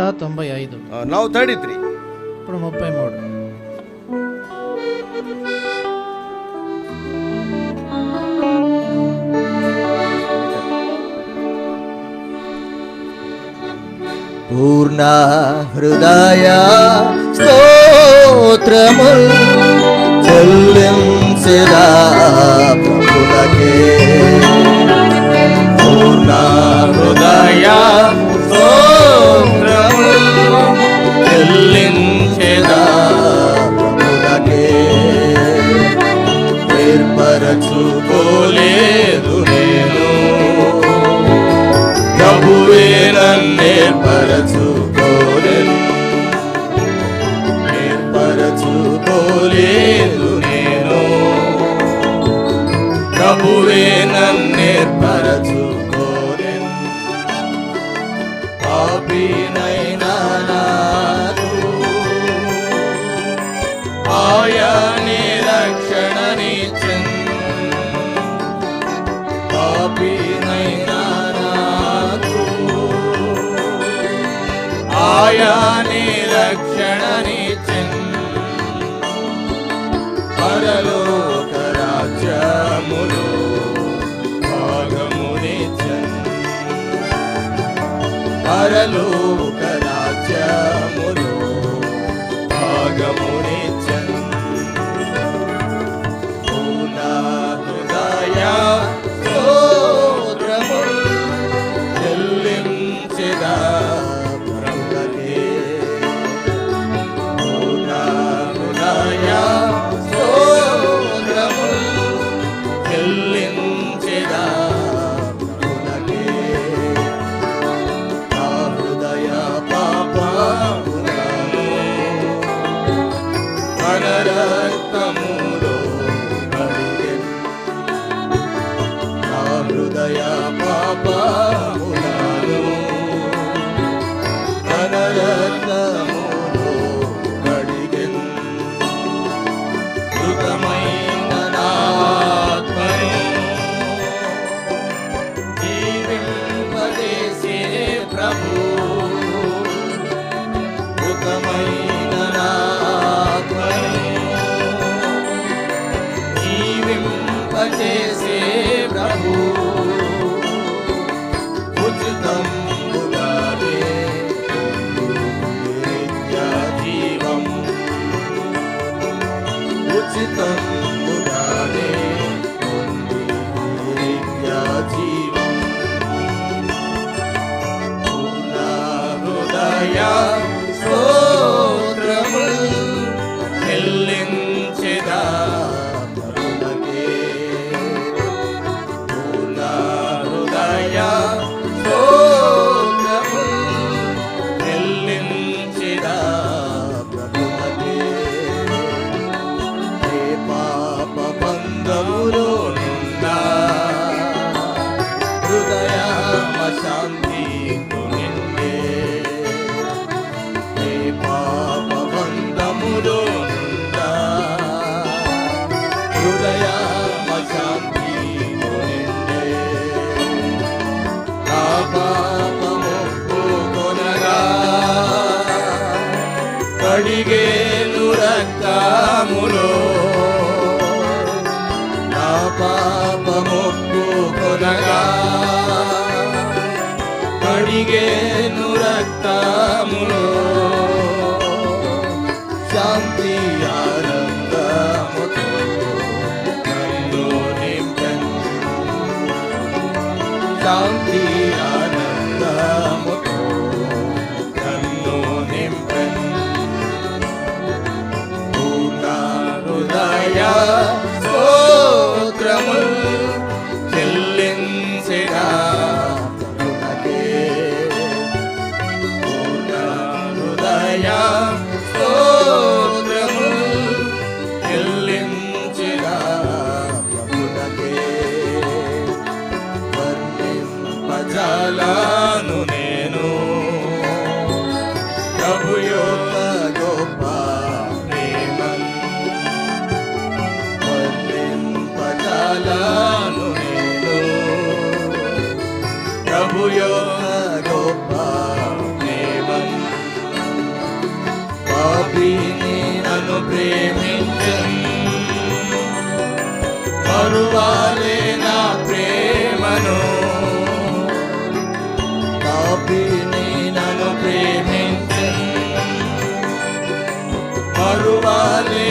నూట తొంభై ఐదు. నౌ థర్టీ త్రీ ఇప్పుడు ముప్పై మూడు. పూర్ణ హృదయ స్తోత్రము చెల్లించదా ప్రభులకే పూర్ణ హృదయ ఏర్పరచుకోలేదు నేను. ప్రభువే నన్నే నన్నేర్పరచుకోలేను ఆయాని రక్షణనిచ్చెన్ పరలోక రాజ్యములో భాగమునిచ్చెన్ పరలోక రాజ్యములో భాగమునిచ్చెన్ చెల్లించెదా. ప్రభువుకే. నా హృదయ పాపములను మన రక్తములో నా హృదయ పాపములను से से प्रभु उच्चतम उदारे नित्या जीवम उच्चतम उदारे नित्या जीवम seguro. కడిగేను రక్తములో శాంతి ఆనందముతో నన్ను నింపెను శాంతి హృదయ స్తోత్రములు చెల్లించెదా ప్రభువుకే. వర్ణింపజాలను నేను. ప్రభు యొక్క గొప్ప ప్రేమను వర్ణింపజాలను నేను. ప్రభు యొక్క దీని నన్ను ప్రేమించను మరువాలే నా ప్రేమను. కాపీని నన్ను ప్రేమించను మరువాలే